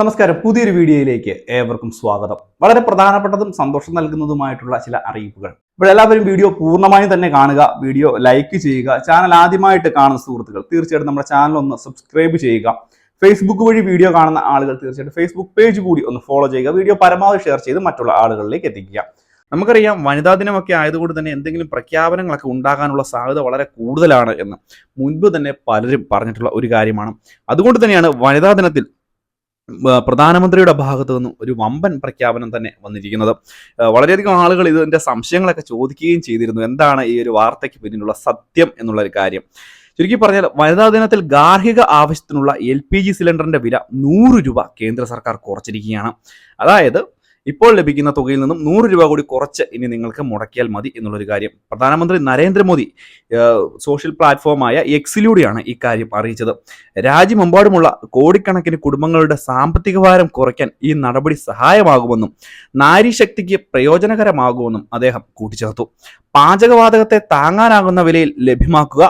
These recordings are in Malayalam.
നമസ്കാരം. പുതിയൊരു വീഡിയോയിലേക്ക് ഏവർക്കും സ്വാഗതം. വളരെ പ്രധാനപ്പെട്ടതും സന്തോഷം നൽകുന്നതുമായിട്ടുള്ള ചില അറിയിപ്പുകൾ. ഇപ്പോൾ എല്ലാവരും വീഡിയോ പൂർണമായും തന്നെ കാണുക വീഡിയോ ലൈക്ക് ചെയ്യുക ചാനൽ ആദ്യമായിട്ട് കാണുന്ന സുഹൃത്തുക്കൾ തീർച്ചയായിട്ടും നമ്മുടെ ചാനൽ ഒന്ന് സബ്സ്ക്രൈബ് ചെയ്യുക. ഫേസ്ബുക്ക് വഴി വീഡിയോ കാണുന്ന ആളുകൾ തീർച്ചയായിട്ടും ഫേസ്ബുക്ക് പേജ് കൂടി ഒന്ന് ഫോളോ ചെയ്യുക വീഡിയോ പരമാവധി ഷെയർ ചെയ്ത് മറ്റുള്ള ആളുകളിലേക്ക് എത്തിക്കുക. നമുക്കറിയാം വനിതാ ദിനമൊക്കെ ആയതുകൊണ്ട് തന്നെ എന്തെങ്കിലും പ്രഖ്യാപനങ്ങളൊക്കെ ഉണ്ടാകാനുള്ള സാധ്യത വളരെ കൂടുതലാണ് എന്ന് മുൻപ് തന്നെ പലരും പറഞ്ഞിട്ടുള്ള ഒരു കാര്യമാണ്. അതുകൊണ്ട് തന്നെയാണ് വനിതാ ദിനത്തിൽ പ്രധാനമന്ത്രിയുടെ ഭാഗത്തു നിന്നും ഒരു വമ്പൻ പ്രഖ്യാപനം തന്നെ വന്നിരിക്കുന്നത്. വളരെയധികം ആളുകൾ ഇതിന്റെ സംശയങ്ങളൊക്കെ ചോദിക്കുകയും ചെയ്തിരുന്നു. എന്താണ് ഈ ഒരു വാർത്തയ്ക്ക് പിന്നിലുള്ള സത്യം എന്നുള്ള ഒരു കാര്യം. ചുരുക്കി പറഞ്ഞാൽ വനിതാ ദിനത്തിൽ ഗാർഹിക ആവശ്യത്തിനുള്ള എൽ പി ജി സിലിണ്ടറിന്റെ വില നൂറ് രൂപ കേന്ദ്ര സർക്കാർ കുറച്ചിരിക്കുകയാണ്. അതായത് ഇപ്പോൾ ലഭിക്കുന്ന തുകയിൽ നിന്നും നൂറ് രൂപ കൂടി കുറച്ച് ഇനി നിങ്ങൾക്ക് മുടക്കിയാൽ മതി എന്നുള്ളൊരു കാര്യം പ്രധാനമന്ത്രി നരേന്ദ്രമോദി സോഷ്യൽ പ്ലാറ്റ്ഫോമായ എക്സിലൂടെയാണ് ഇക്കാര്യം അറിയിച്ചത്. രാജ്യമെമ്പാടുമുള്ള കോടിക്കണക്കിന് കുടുംബങ്ങളുടെ സാമ്പത്തിക ഭാരം കുറയ്ക്കാൻ ഈ നടപടി സഹായമാകുമെന്നും നാരീശക്തിക്ക് പ്രയോജനകരമാകുമെന്നും അദ്ദേഹം കൂട്ടിച്ചേർത്തു. പാചകവാതകത്തെ താങ്ങാനാകുന്ന വിലയിൽ ലഭ്യമാക്കുക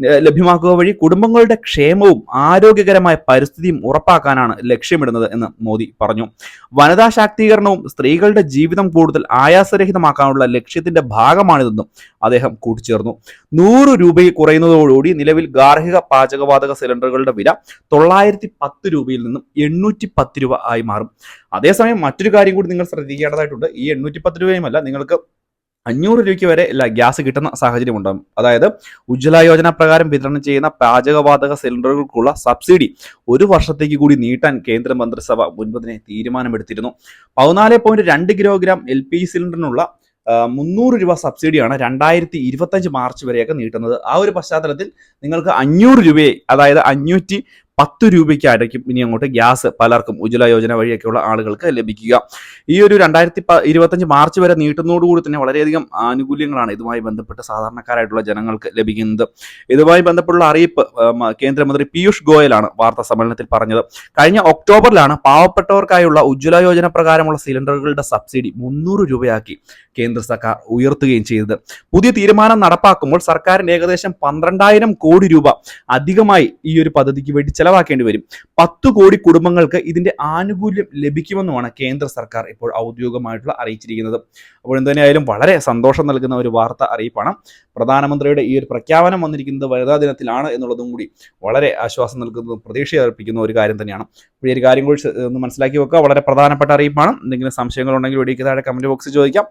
ലഭ്യമാക്കുക വഴി കുടുംബങ്ങളുടെ ക്ഷേമവും ആരോഗ്യകരമായ പരിസ്ഥിതിയും ഉറപ്പാക്കാനാണ് ലക്ഷ്യമിടുന്നത് എന്ന് മോദി പറഞ്ഞു. വനിതാ ശാക്തീകരണവും സ്ത്രീകളുടെ ജീവിതം കൂടുതൽ ആയാസരഹിതമാക്കാനുള്ള ലക്ഷ്യത്തിന്റെ ഭാഗമാണിതെന്നും അദ്ദേഹം കൂട്ടിച്ചേർന്നു. നൂറ് രൂപയിൽ കുറയുന്നതോടുകൂടി നിലവിൽ ഗാർഹിക പാചകവാതക സിലിണ്ടറുകളുടെ വില തൊള്ളായിരത്തി പത്ത് രൂപയിൽ നിന്നും എണ്ണൂറ്റി പത്ത് രൂപ ആയി മാറും. അതേസമയം മറ്റൊരു കാര്യം കൂടി നിങ്ങൾ ശ്രദ്ധിക്കേണ്ടതായിട്ടുണ്ട്. ഈ എണ്ണൂറ്റി പത്ത് രൂപയുമല്ല നിങ്ങൾക്ക് അഞ്ഞൂറ് രൂപയ്ക്ക് വരെ ഗ്യാസ് കിട്ടുന്ന സാഹചര്യം ഉണ്ടാകും അതായത് ഉജ്ജ്വല യോജന പ്രകാരം വിതരണം ചെയ്യുന്ന പാചകവാതക സിലിണ്ടറുകൾക്കുള്ള സബ്സിഡി ഒരു വർഷത്തേക്ക് കൂടി നീട്ടാൻ കേന്ദ്ര മന്ത്രിസഭ മുൻപതിനെ തീരുമാനമെടുത്തിരുന്നു. പതിനാല് പോയിന്റ് രണ്ട് കിലോഗ്രാം എൽ പി ജി സിലിണ്ടറിനുള്ള മുന്നൂറ് രൂപ സബ്സിഡിയാണ് രണ്ടായിരത്തി ഇരുപത്തഞ്ച് മാർച്ച് വരെയൊക്കെ നീട്ടുന്നത്. ആ ഒരു പശ്ചാത്തലത്തിൽ നിങ്ങൾക്ക് അഞ്ഞൂറ് രൂപയെ അതായത് അഞ്ഞൂറ്റി പത്ത് രൂപയ്ക്കായിരിക്കും ഇനി അങ്ങോട്ട് ഗ്യാസ് പലർക്കും ഉജ്ജ്വല യോജന വഴിയൊക്കെയുള്ള ആളുകൾക്ക് ലഭിക്കുക. ഈ ഒരു രണ്ടായിരത്തി ഇരുപത്തഞ്ച് മാർച്ച് വരെ നീട്ടുന്നതോടുകൂടി തന്നെ വളരെയധികം ആനുകൂല്യങ്ങളാണ് ഇതുമായി ബന്ധപ്പെട്ട് സാധാരണക്കാരായിട്ടുള്ള ജനങ്ങൾക്ക് ലഭിക്കുന്നത്. ഇതുമായി ബന്ധപ്പെട്ടുള്ള അറിയിപ്പ് കേന്ദ്രമന്ത്രി പീയൂഷ് ഗോയലാണ് വാർത്താ സമ്മേളനത്തിൽ പറഞ്ഞത്. കഴിഞ്ഞ ഒക്ടോബറിലാണ് പാവപ്പെട്ടവർക്കായുള്ള ഉജ്ജ്വല യോജന പ്രകാരമുള്ള സിലിണ്ടറുകളുടെ സബ്സിഡി മുന്നൂറ് രൂപയാക്കി കേന്ദ്ര സർക്കാർ ഉയർത്തുകയും ചെയ്തത്. പുതിയ തീരുമാനം നടപ്പാക്കുമ്പോൾ സർക്കാരിന് ഏകദേശം പന്ത്രണ്ടായിരം കോടി രൂപ അധികമായി ഈ ഒരു പദ്ധതിക്ക് വേണ്ടി ചെലവാക്കേണ്ടി വരും. പത്തു കോടി കുടുംബങ്ങൾക്ക് ഇതിന്റെ ആനുകൂല്യം ലഭിക്കുമെന്നുമാണ് കേന്ദ്ര സർക്കാർ ഇപ്പോൾ ഔദ്യോഗികമായിട്ടുള്ള അറിയിച്ചിരിക്കുന്നത്. അപ്പോൾ എന്തുതന്നെയായാലും വളരെ സന്തോഷം നൽകുന്ന ഒരു വാർത്ത അറിയിപ്പാണ്. പ്രധാനമന്ത്രിയുടെ ഈ ഒരു പ്രഖ്യാപനം വന്നിരിക്കുന്നത് വനിതാ ദിനത്തിലാണ് എന്നുള്ളതും കൂടി വളരെ ആശ്വാസം നൽകുന്നതും പ്രതീക്ഷ അർപ്പിക്കുന്ന ഒരു കാര്യം തന്നെയാണ്. അപ്പോൾ ഈ ഒരു കാര്യം കൂടി ഒന്ന് മനസ്സിലാക്കി വെക്കുക. വളരെ പ്രധാനപ്പെട്ട അറിയിപ്പാണ്. എന്തെങ്കിലും സംശയങ്ങളുണ്ടെങ്കിൽ വീഡിയോയ്ക്ക് താഴെ കമന്റ് ബോക്സിൽ ചോദിക്കാം.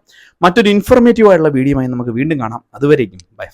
മറ്റൊരു ഇൻഫർമേറ്റീവ് ആയിട്ടുള്ള വീഡിയോയുമായി നമുക്ക് വീണ്ടും കാണാം. അതുവരേക്കും. ബൈ